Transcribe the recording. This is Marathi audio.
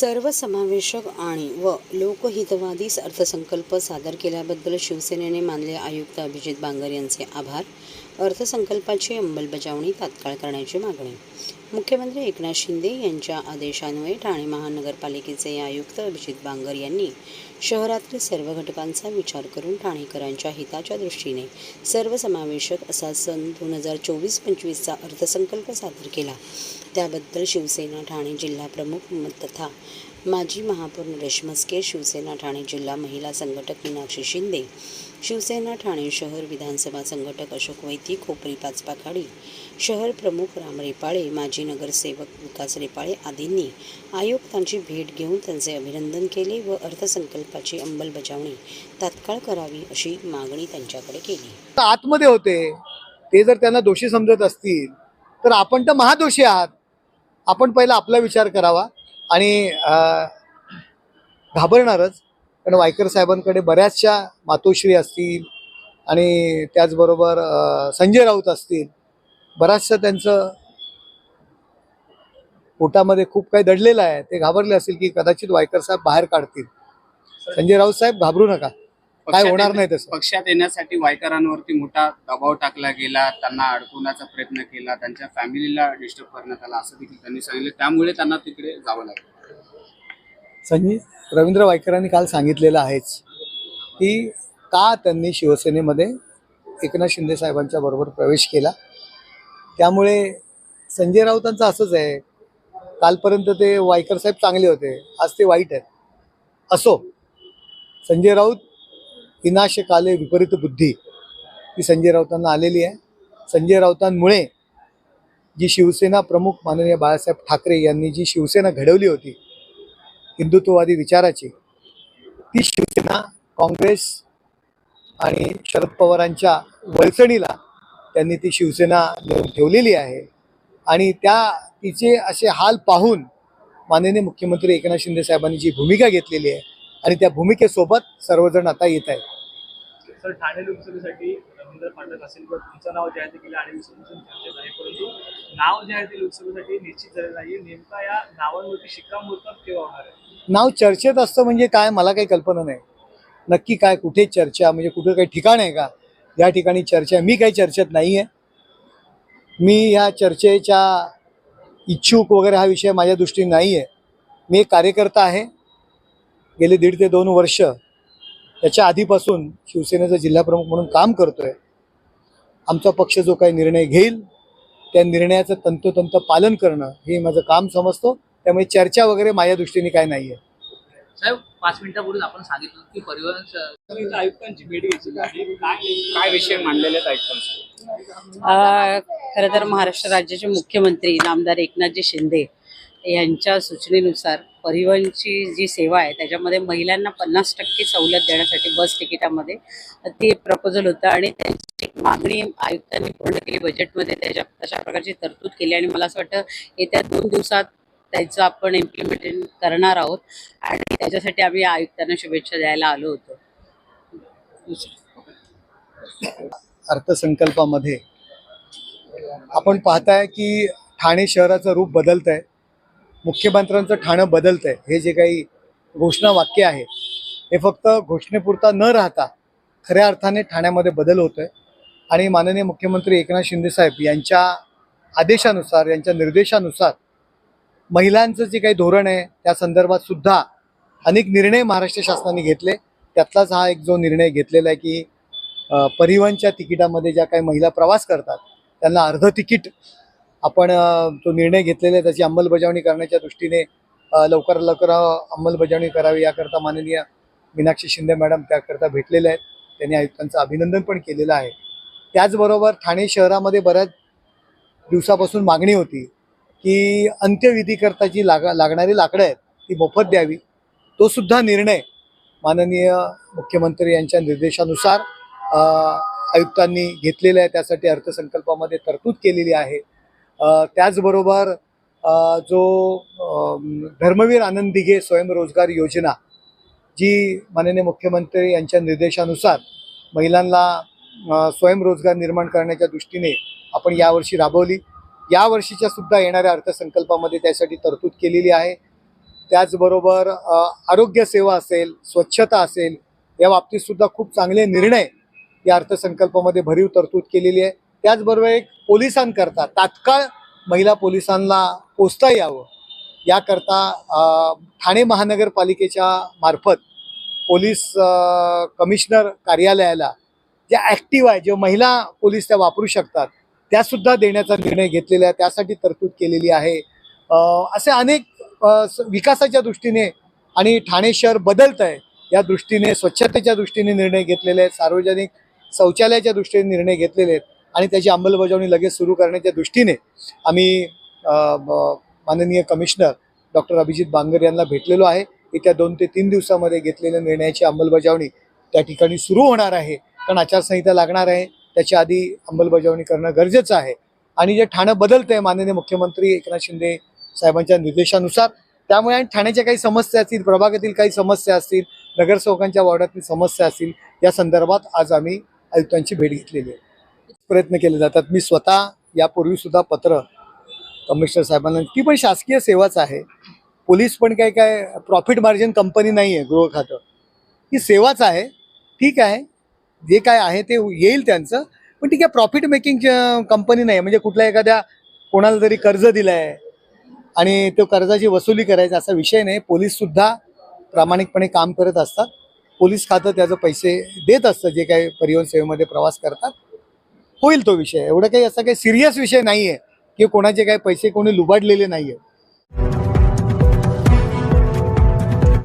सर्वसमावेशक आणि व लोकहितवादी अर्थसंकल्प सादर केल्याबद्दल शिवसेनेने मानले आयुक्त अभिजित बांगर यांचे आभार. अर्थसंकल्पाची अंमलबजावणी तात्काळ करण्याची मागणी मुख्यमंत्री एकनाथ शिंदे यांच्या आदेशान्वये ठाणे महानगरपालिकेचे आयुक्त अभिजित बांगर यांनी शहरातील सर्व घटकांचा विचार करून ठाणेकरांच्या हिताच्या दृष्टीने सर्वसमावेशक असा सन दोन हजार चोवीस पंचवीसचा अर्थसंकल्प सादर केला. त्याबद्दल शिवसेना ठाणे जिल्हा प्रमुख म- तथा माजी महापौर नरेश म्हस्के शिवसेना ठाणे जिल्हा महिला संघटक मीनाक्षी शिंदे शिवसेना ठाणे शहर विधानसभा संघटक अशोक वैती खोपरी पाचपाखाडी शहर प्रमुख राम रेपाळे माजी नगरसेवक विकास रेपाळे आदींनी आयुक्तांची भेट घेऊन त्यांचे अभिनंदन केले व अर्थसंकल्पाची अंमलबजावणी तात्काळ करावी अशी मागणी त्यांच्याकडे केली. आतमध्ये होते. ते जर त्यांना दोषी समजत असतील तर आपण तर महादोषी आहात. आपण पहिला आपला विचार करावा आणि घाबरणारच. कारण वायकर साहेबांकडे बऱ्याचशा मातोश्री असतील आणि त्याचबरोबर संजय राऊत असतील बऱ्याचशा त्यांचं पोटामध्ये खूप काही दडलेलं आहे. ते घाबरले असतील की कदाचित वायकर साहेब बाहेर काढतील. संजय राऊत साहेब घाबरू नका. काय होणार नाही तसं. पक्षात येण्यासाठी वायकरांवरती मोठा दबाव टाकला गेला त्यांना अडकवण्याचा प्रयत्न केला त्यांच्या फॅमिलीला डिस्टर्ब करण्यात आला असं देखील त्यांनी सांगितलं. त्यामुळे त्यांना तिकडे जावं लागलं. संजय रवींद्र वायकरांनी काल सांगितलेलं आहेच की का त्यांनी शिवसेनेमध्ये एकनाथ शिंदे साहेबांच्या बरोबर प्रवेश केला? त्यामुळे संजय राऊतांचं असंच आहे. कालपर्यंत ते वायकर साहेब चांगले होते. आज ते वाईट आहेत. असो संजय राऊत विनाश काले विपरीत बुद्धी ही संजय राऊतांना आलेली आहे. संजय राऊतांमुळे जी शिवसेना प्रमुख माननीय बाळासाहेब ठाकरे यांनी जी शिवसेना घडवली होती हिंदुत्ववादी विचाराची ती शिवसेना काँग्रेस आणि शरद पवारांच्या वळचणीला त्यांनी ती शिवसेना ठेवलेली आहे. आणि त्या तिचे असे हाल पाहून माननीय मुख्यमंत्री एकनाथ शिंदे साहेबांनी जी भूमिका घेतलेली आहे आणि त्या भूमिकेसोबत सर्वजण आता येत आहेत. सर ठाणे लोकसभेसाठी रवींद्र पाठक असेल किंवा तुमचं नाव जाहीर देखील आणि विसर्जन चर्चेत आहे परंतु नाव जे आहे ते लोकसभेसाठी निश्चित झालेलं नाही नेमका या नावांवरती शिक्कामोर्तब केव्हा होणार आहे? नाव चर्चेत असतं म्हणजे काय? मला काही कल्पना नाही. नक्की काय? कुठे चर्चा? म्हणजे कुठे काही ठिकाण आहे का? या ठिकाणी चर्चा मी काही चर्चेत नाही आहे मी ह्या चर्चेच्या इच्छुक वगैरे हा विषय माझ्या दृष्टीने नाही आहे मी एक कार्यकर्ता आहे. गेले दीड ते दोन वर्ष त्याच्या आधीपासून शिवसेनेचा जिल्हाप्रमुख म्हणून काम करतोय. आमचा पक्ष जो काही निर्णय घेईल त्या निर्णयाचं तंतोतंत पालन करणं हे माझं काम समजतो. त्यामुळे चर्चा वगैरे माझ्या दृष्टीने काय नाही आहे साहेब पाच मिनिटापूर्वी आपण सांगितलं की परिवहन आयुक्तांची भेट आहे काय काय विषय मांडलेले आहेत अ, खरं तर महाराष्ट्र राज्याचे मुख्यमंत्री नामदार एकनाथजी शिंदे यांच्या सूचनेनुसार परिवहनची जी सेवा आहे त्याच्यामध्ये महिलांना पन्नास टक्के सवलत देण्यासाठी बस तिकिटामध्ये ते प्रपोजल होतं आणि त्यांची मागणी आयुक्तांनी पूर्ण केली बजेटमध्ये त्याच्या तशा प्रकारची तरतूद केली. आणि मला असं वाटतं येत्या दोन दिवसात त्याचं आपण इम्प्लिमेंटेशन करणार आहोत. आणि त्याच्यासाठी आम्ही आयुक्तांना शुभेच्छा द्यायला आलो होतो. अर्थसंकल्पामध्ये आपण पाहताय की ठाणे शहराचं रूप बदलत आहे मुख्यमंत्र्यांचं ठाणं बदलत आहे हे जे काही घोषणा वाक्य आहे हे फक्त घोषणेपुरता न राहता खऱ्या अर्थाने ठाण्यामध्ये बदल होतोय. आहे आणि माननीय मुख्यमंत्री एकनाथ शिंदे साहेब यांच्या आदेशानुसार यांच्या निर्देशानुसार महिलांचं जे काही धोरण आहे त्या संदर्भात सुद्धा अनेक निर्णय महाराष्ट्र शासनाने घेतले. त्यातलाच हा एक जो निर्णय घेतलेला आहे की परिवहनच्या तिकिटामध्ये ज्या काही महिला प्रवास करतात त्यांना अर्ध तिकीट आपण तो निर्णय घेतलेला आहे त्याची अंमलबजावणी करण्याच्या दृष्टीने लवकर लवकर अंमलबजावणी करावी याकरता माननीय मीनाक्षी शिंदे मॅडम त्याकरता भेटलेले आहेत. त्यांनी आयुक्तांचं अभिनंदन पण केलेलं आहे. त्याचबरोबर ठाणे शहरामध्ये बऱ्याच दिवसापासून मागणी होती की अंत्यविधीकरता जी लाग लागणारी लाकडं आहेत ती मोफत द्यावी. तो सुद्धा निर्णय माननीय मुख्यमंत्री यांच्या निर्देशानुसार आयुक्तांनी घेतलेला आहे. त्यासाठी अर्थसंकल्पामध्ये तरतूद केलेली आहे. त्याचबरोबर जो धर्मवीर आनंद दिघे स्वयंरोजगार योजना जी माननीय मुख्यमंत्री यांच्या निर्देशानुसार महिलांना स्वयंरोजगार निर्माण करण्याच्या दृष्टीने आपण यावर्षी राबवली. यावर्षीच्या सुद्धा येणाऱ्या अर्थसंकल्पामध्ये त्यासाठी तरतूद केलेली आहे. त्याचबरोबर आरोग्यसेवा आरोग्य सेवा असेल स्वच्छता असेल या बाबतीत सुद्धा खूप चांगले निर्णय या अर्थसंकल्पामध्ये भरीव तरतूद केलेली आहे. त्याचबरोबर एक पोलिसांकरता तात्काळ महिला पोलिसांना पोचता यावं. याकरता ठाणे महानगरपालिकेच्या मार्फत पोलीस कमिशनर कार्यालयाला ज्या ॲक्टिव्ह आहे जे महिला पोलीस त्या वापरू शकतात त्यासुद्धा देण्याचा निर्णय घेतलेला आहे त्यासाठी तरतूद केलेली आहे. असे अनेक स- विकासाच्या दृष्टीने आणि ठाणे शहर बदलत आहे या दृष्टीने स्वच्छतेच्या दृष्टीने निर्णय घेतलेले आहेत सार्वजनिक शौचालयाच्या दृष्टीने निर्णय घेतलेले आहेत आणि त्याची अंमलबजावणी लगेच सुरू करण्याच्या दृष्टीने आम्ही माननीय कमिशनर डॉक्टर अभिजित बांगर यांना भेटलेलो आहे. येत्या दोन ते तीन दिवसामध्ये घेतलेल्या निर्णयाची अंमलबजावणी त्या ठिकाणी सुरू होणार आहे. कारण आचारसंहिता लागणार आहे. त्याच्या आधी अंमलबजावणी करणं गरजेचं आहे. आणि जे ठाणं बदलतं आहे माननीय मुख्यमंत्री एकनाथ शिंदे साहेबांच्या निर्देशानुसार त्यामुळे आणि ठाण्याच्या काही समस्या असतील प्रभागातील काही समस्या असतील नगरसेवकांच्या वॉर्डातील समस्या असतील या संदर्भात आज आम्ही आयुक्तांची भेट घेतलेली आहे. प्रयत्न केले जातात. मी स्वतः यापूर्वीसुद्धा पत्र कमिशनर साहेबांना ती पण शासकीय सेवाच आहे. पोलीस पण काय काय प्रॉफिट मार्जिन कंपनी नाही आहे गृह खातं. ही सेवाच आहे. ठीक आहे. जे काय आहे ते येईल त्यांचं. पण ठीक आहे प्रॉफिट मेकिंग कंपनी नाही. म्हणजे कुठल्या एखाद्या कोणाला तरी कर्ज दिलं आहे आणि तो कर्जाची वसुली करायचा असा विषय नाही. पोलीस सुद्धा प्रामाणिकपणे काम करत असतात. पोलीस खातं त्याचं पैसे देत असतं जे काही परिवहन सेवेमध्ये प्रवास करतात. होईल तो विषय. एवढं काही असा काही सिरियस विषय नाही आहे की कोणाचे काही पैसे कोणी लुबाडलेले नाही आहेत